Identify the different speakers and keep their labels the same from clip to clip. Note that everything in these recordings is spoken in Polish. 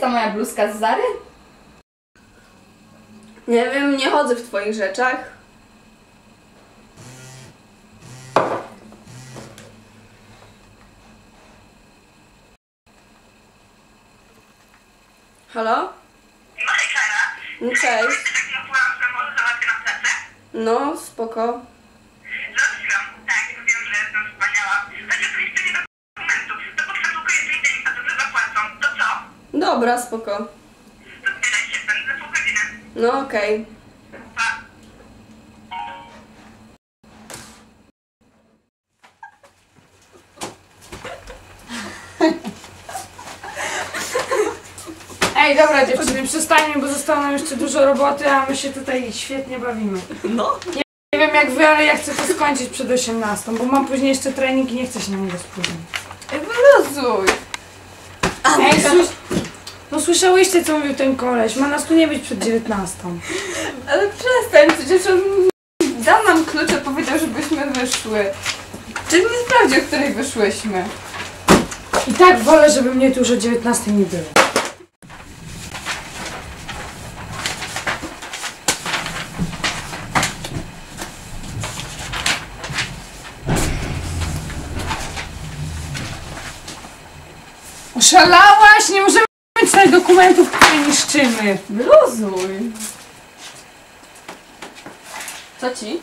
Speaker 1: jest ta moja bluzka z Zary?
Speaker 2: Nie wiem, nie chodzę w twoich rzeczach. Halo?
Speaker 3: No
Speaker 2: Cześć.
Speaker 3: tak?
Speaker 2: No, spoko.
Speaker 3: Załatwiłam, tak, wiem, że jestem wspaniała. Chodzi o jeszcze dokumentów, to potrzebuję tydzień, a to zapłacą. To co?
Speaker 2: Dobra, spoko. No okej.
Speaker 3: Pa.
Speaker 4: Ej, dobra dziewczyny, przestańmy, bo zostało nam jeszcze dużo roboty, a my się tutaj świetnie bawimy.
Speaker 2: No.
Speaker 4: Nie wiem jak wy, ale ja chcę to skończyć przed 18, bo mam później jeszcze trening i nie chcę się na niego spóźnić.
Speaker 2: Wyluzuj.
Speaker 4: Ej, słysz... No słyszałyście co mówił ten koleś, ma nas tu nie być przed 19.
Speaker 2: Ale przestań, przecież on dał nam klucze, powiedział, żebyśmy wyszły. Czy nie sprawdził, o której wyszłyśmy?
Speaker 4: I tak wolę, żeby mnie tu już o 19 nie było. Oszalałaś! Nie możemy dokumentów, które niszczymy.
Speaker 2: Wyluzuj. Co ci?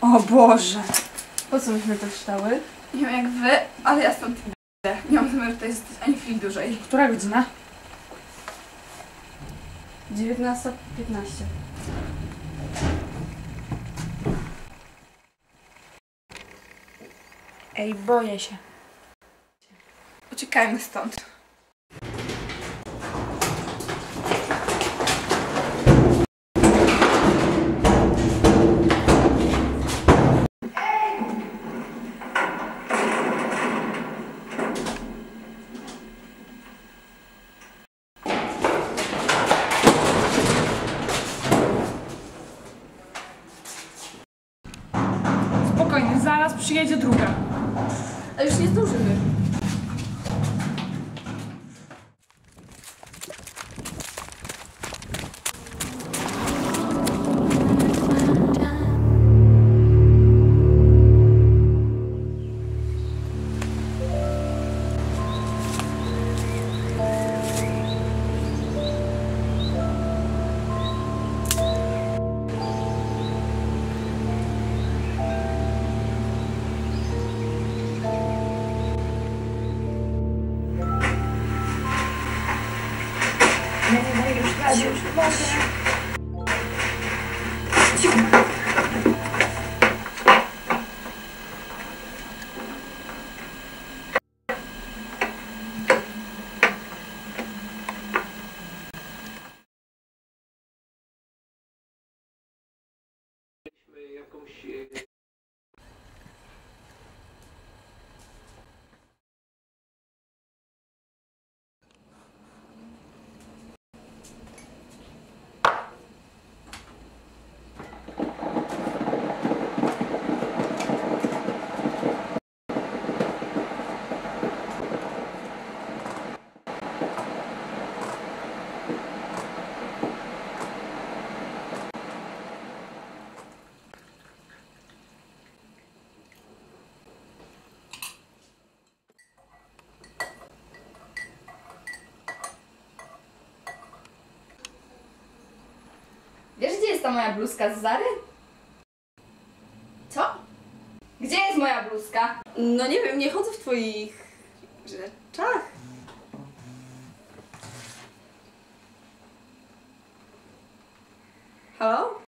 Speaker 4: O Boże.
Speaker 2: Po co myśmy to czytały? Nie wiem jak wy, ale ja stąd idę. Nie mam zamiaru tutaj zostać ani chwili dłużej.
Speaker 4: Która godzina?
Speaker 2: 19.15.
Speaker 4: Ej, boję się.
Speaker 2: Uciekajmy stąd.
Speaker 4: Spokojnie, zaraz przyjedzie druga.
Speaker 2: Ale już nie zdążymy.
Speaker 1: Wiesz, gdzie jest ta moja bluzka z Zary? Co? Gdzie jest moja bluzka?
Speaker 2: No nie wiem, nie chodzę w twoich rzeczach. Halo?